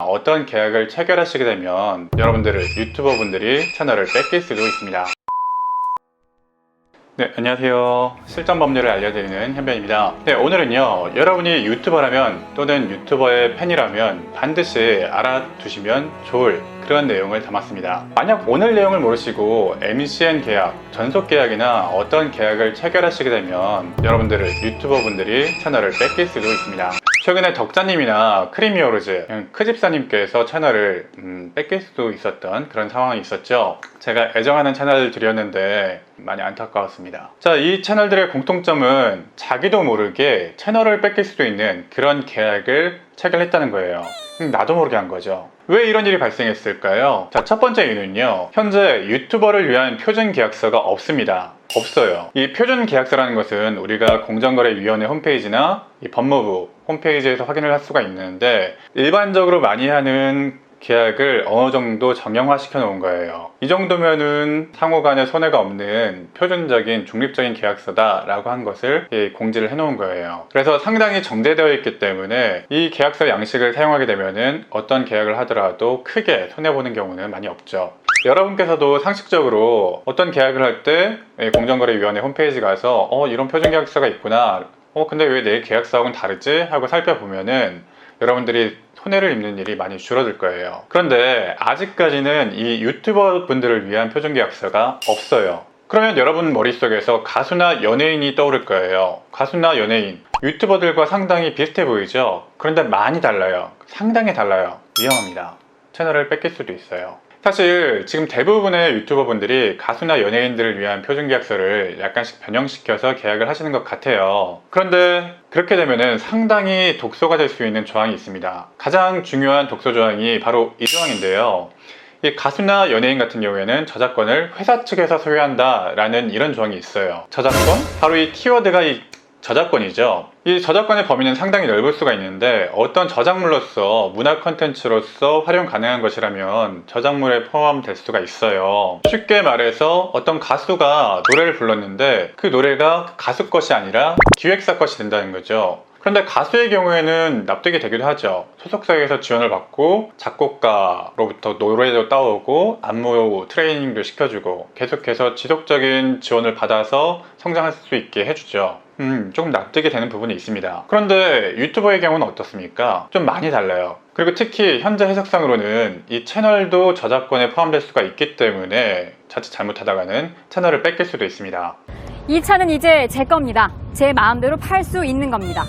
어떤 계약을 체결하시게 되면 여러분들을 유튜버 분들이 채널을 뺏길 수도 있습니다. 네, 안녕하세요. 실전 법률을 알려드리는 현변입니다. 네, 오늘은요, 여러분이 유튜버라면 또는 유튜버의 팬이라면 반드시 알아두시면 좋을 그런 내용을 담았습니다. 만약 오늘 내용을 모르시고 MCN 계약, 전속 계약이나 어떤 계약을 체결하시게 되면 여러분들을 유튜버 분들이 채널을 뺏길 수도 있습니다. 최근에 덕자님이나 크리미오르즈, 그냥 크집사님께서 채널을 음, 뺏길 수도 있었던 그런 상황이 있었죠. 제가 애정하는 채널을 드렸는데 많이 안타까웠습니다. 자, 이 채널들의 공통점은 자기도 모르게 채널을 뺏길 수도 있는 그런 계약을 체결했다는 거예요. 음, 나도 모르게 한 거죠. 왜 이런 일이 발생했을까요? 자, 첫 번째 이유는요. 현재 유튜버를 위한 표준 계약서가 없습니다. 없어요. 이 표준 계약서라는 것은 우리가 공정거래위원회 홈페이지나 이 법무부 홈페이지에서 확인을 할 수가 있는데 일반적으로 많이 하는 계약을 어느 정도 정형화 시켜 놓은 거예요. 이 정도면은 상호 간에 손해가 없는 표준적인 중립적인 계약서다라고 한 것을 예, 공지를 해 놓은 거예요. 그래서 상당히 정제되어 있기 때문에 이 계약서 양식을 사용하게 되면은 어떤 계약을 하더라도 크게 손해 보는 경우는 많이 없죠. 여러분께서도 상식적으로 어떤 계약을 할 때 공정거래위원회 홈페이지 가서 어 이런 표준 계약서가 있구나. 어 근데 왜 내 계약서하고는 다르지? 하고 살펴보면은 여러분들이 손해를 입는 일이 많이 줄어들 거예요. 그런데 아직까지는 이 유튜버 분들을 위한 표준 계약서가 없어요. 그러면 여러분 머릿속에서 가수나 연예인이 떠오를 거예요. 가수나 연예인, 유튜버들과 상당히 비슷해 보이죠? 그런데 많이 달라요. 상당히 달라요. 위험합니다. 채널을 뺏길 수도 있어요. 사실 지금 대부분의 유튜버 분들이 가수나 연예인들을 위한 표준 계약서를 약간씩 변형시켜서 계약을 하시는 것 같아요. 그런데 그렇게 되면은 상당히 독소가 될 수 있는 조항이 있습니다. 가장 중요한 독소 조항이 바로 이 조항인데요. 이 가수나 연예인 같은 경우에는 저작권을 회사 측에서 소유한다라는 이런 조항이 있어요. 저작권? 바로 이 키워드가 이 저작권이죠. 이 저작권의 범위는 상당히 넓을 수가 있는데 어떤 저작물로서 문화 컨텐츠로서 활용 가능한 것이라면 저작물에 포함될 수가 있어요. 쉽게 말해서 어떤 가수가 노래를 불렀는데 그 노래가 가수 것이 아니라 기획사 것이 된다는 거죠. 그런데 가수의 경우에는 납득이 되기도 하죠. 소속사에서 지원을 받고 작곡가로부터 노래도 따오고 안무 트레이닝도 시켜주고 계속해서 지속적인 지원을 받아서 성장할 수 있게 해주죠. 음, 조금 납득이 되는 부분이 있습니다. 그런데 유튜버의 경우는 어떻습니까? 좀 많이 달라요. 그리고 특히 현재 해석상으로는 이 채널도 저작권에 포함될 수가 있기 때문에 자칫 잘못하다가는 채널을 뺏길 수도 있습니다. 이 차는 이제 제 겁니다. 제 마음대로 팔 수 있는 겁니다.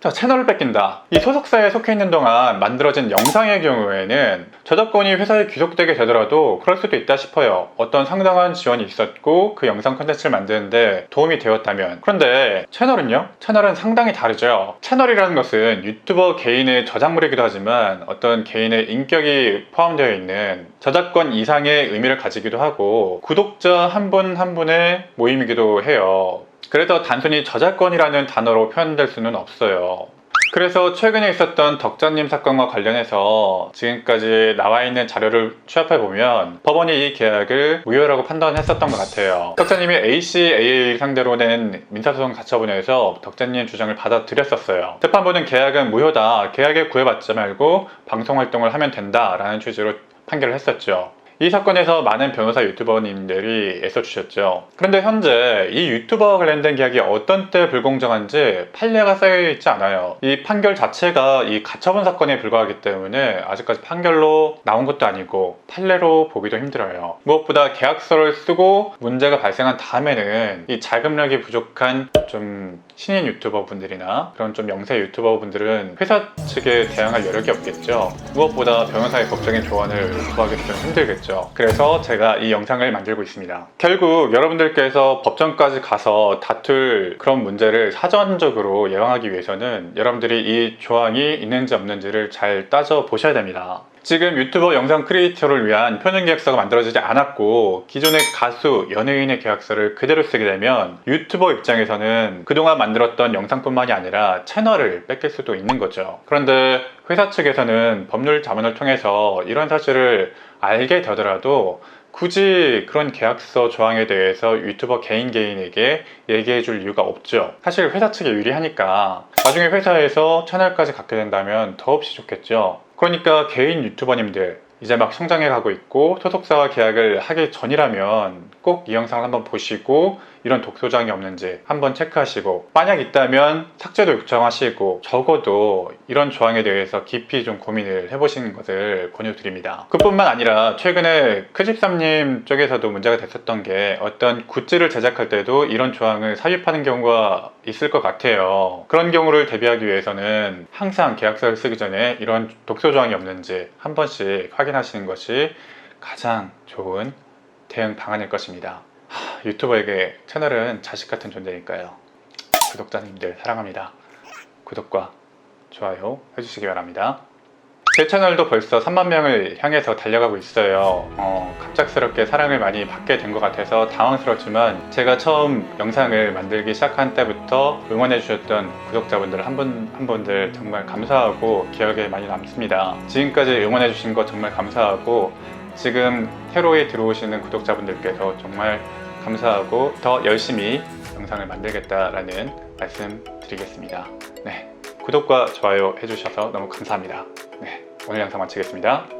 자, 채널을 뺏긴다. 이 소속사에 속해 있는 동안 만들어진 영상의 경우에는 저작권이 회사에 귀속되게 되더라도 그럴 수도 있다 싶어요. 어떤 상당한 지원이 있었고 그 영상 컨텐츠를 만드는데 도움이 되었다면. 그런데 채널은요? 채널은 상당히 다르죠. 채널이라는 것은 유튜버 개인의 저작물이기도 하지만 어떤 개인의 인격이 포함되어 있는 저작권 이상의 의미를 가지기도 하고 구독자 한 분한 분의 모임이기도 해요. 그래서 단순히 저작권이라는 단어로 표현될 수는 없어요. 그래서 최근에 있었던 덕자님 사건과 관련해서 지금까지 나와 있는 자료를 취합해 보면 법원이 이 계약을 무효라고 판단했었던 것 같아요. 덕자님이 ACAA 상대로 낸 민사소송 가처분에서 덕자님 주장을 받아들였었어요. 재판부는 계약은 무효다. 계약에 구애받지 말고 방송 활동을 하면 된다라는 취지로 판결을 했었죠. 이 사건에서 많은 변호사 유튜버님들이 애써주셨죠. 그런데 현재 이 유튜버 관련된 계약이 어떤 때 불공정한지 판례가 쌓여 있지 않아요. 이 판결 자체가 이 가처분 사건에 불과하기 때문에 아직까지 판결로 나온 것도 아니고 판례로 보기도 힘들어요. 무엇보다 계약서를 쓰고 문제가 발생한 다음에는 이 자금력이 부족한 좀 신인 유튜버 분들이나 그런 좀 영세 유튜버 분들은 회사 측에 대항할 여력이 없겠죠. 무엇보다 변호사의 법적인 조언을 구하기 좀 힘들겠죠. 그래서 제가 이 영상을 만들고 있습니다. 결국 여러분들께서 법정까지 가서 다툴 그런 문제를 사전적으로 예방하기 위해서는 여러분들이 이 조항이 있는지 없는지를 잘 따져 보셔야 됩니다. 지금 유튜버 영상 크리에이터를 위한 표준 계약서가 만들어지지 않았고 기존의 가수, 연예인의 계약서를 그대로 쓰게 되면 유튜버 입장에서는 그동안 만들었던 영상뿐만이 아니라 채널을 뺏길 수도 있는 거죠. 그런데 회사 측에서는 법률 자문을 통해서 이런 사실을 알게 되더라도 굳이 그런 계약서 조항에 대해서 유튜버 개인 개인에게 얘기해 줄 이유가 없죠. 사실 회사 측에 유리하니까 나중에 회사에서 채널까지 갖게 된다면 더없이 좋겠죠. 그러니까 개인 유튜버님들 이제 막 성장해 가고 있고 소속사와 계약을 하기 전이라면 꼭 이 영상을 한번 보시고 이런 독소장이 없는지 한번 체크하시고 만약 있다면 삭제도 요청하시고 적어도 이런 조항에 대해서 깊이 좀 고민을 해보시는 것을 권유드립니다. 그뿐만 아니라 최근에 크집삼님 쪽에서도 문제가 됐었던 게 어떤 굿즈를 제작할 때도 이런 조항을 삽입하는 경우가 있을 것 같아요. 그런 경우를 대비하기 위해서는 항상 계약서를 쓰기 전에 이런 독소 조항이 없는지 한 번씩 확인하시는 것이 가장 좋은 대응 방안일 것입니다. 하, 유튜버에게 채널은 자식 같은 존재니까요. 구독자님들 사랑합니다. 구독과 좋아요 해주시기 바랍니다. 제 채널도 벌써 3만 명을 향해서 달려가고 있어요. 어, 갑작스럽게 사랑을 많이 받게 된 것 같아서 당황스럽지만 제가 처음 영상을 만들기 시작한 때부터 응원해주셨던 구독자분들 한 분 한 분들 정말 감사하고 기억에 많이 남습니다. 지금까지 응원해주신 거 정말 감사하고 지금 새로이 들어오시는 구독자분들께서 정말 감사하고 더 열심히 영상을 만들겠다라는 말씀 드리겠습니다. 네. 구독과 좋아요 해주셔서 너무 감사합니다. 네. 오늘 영상 마치겠습니다.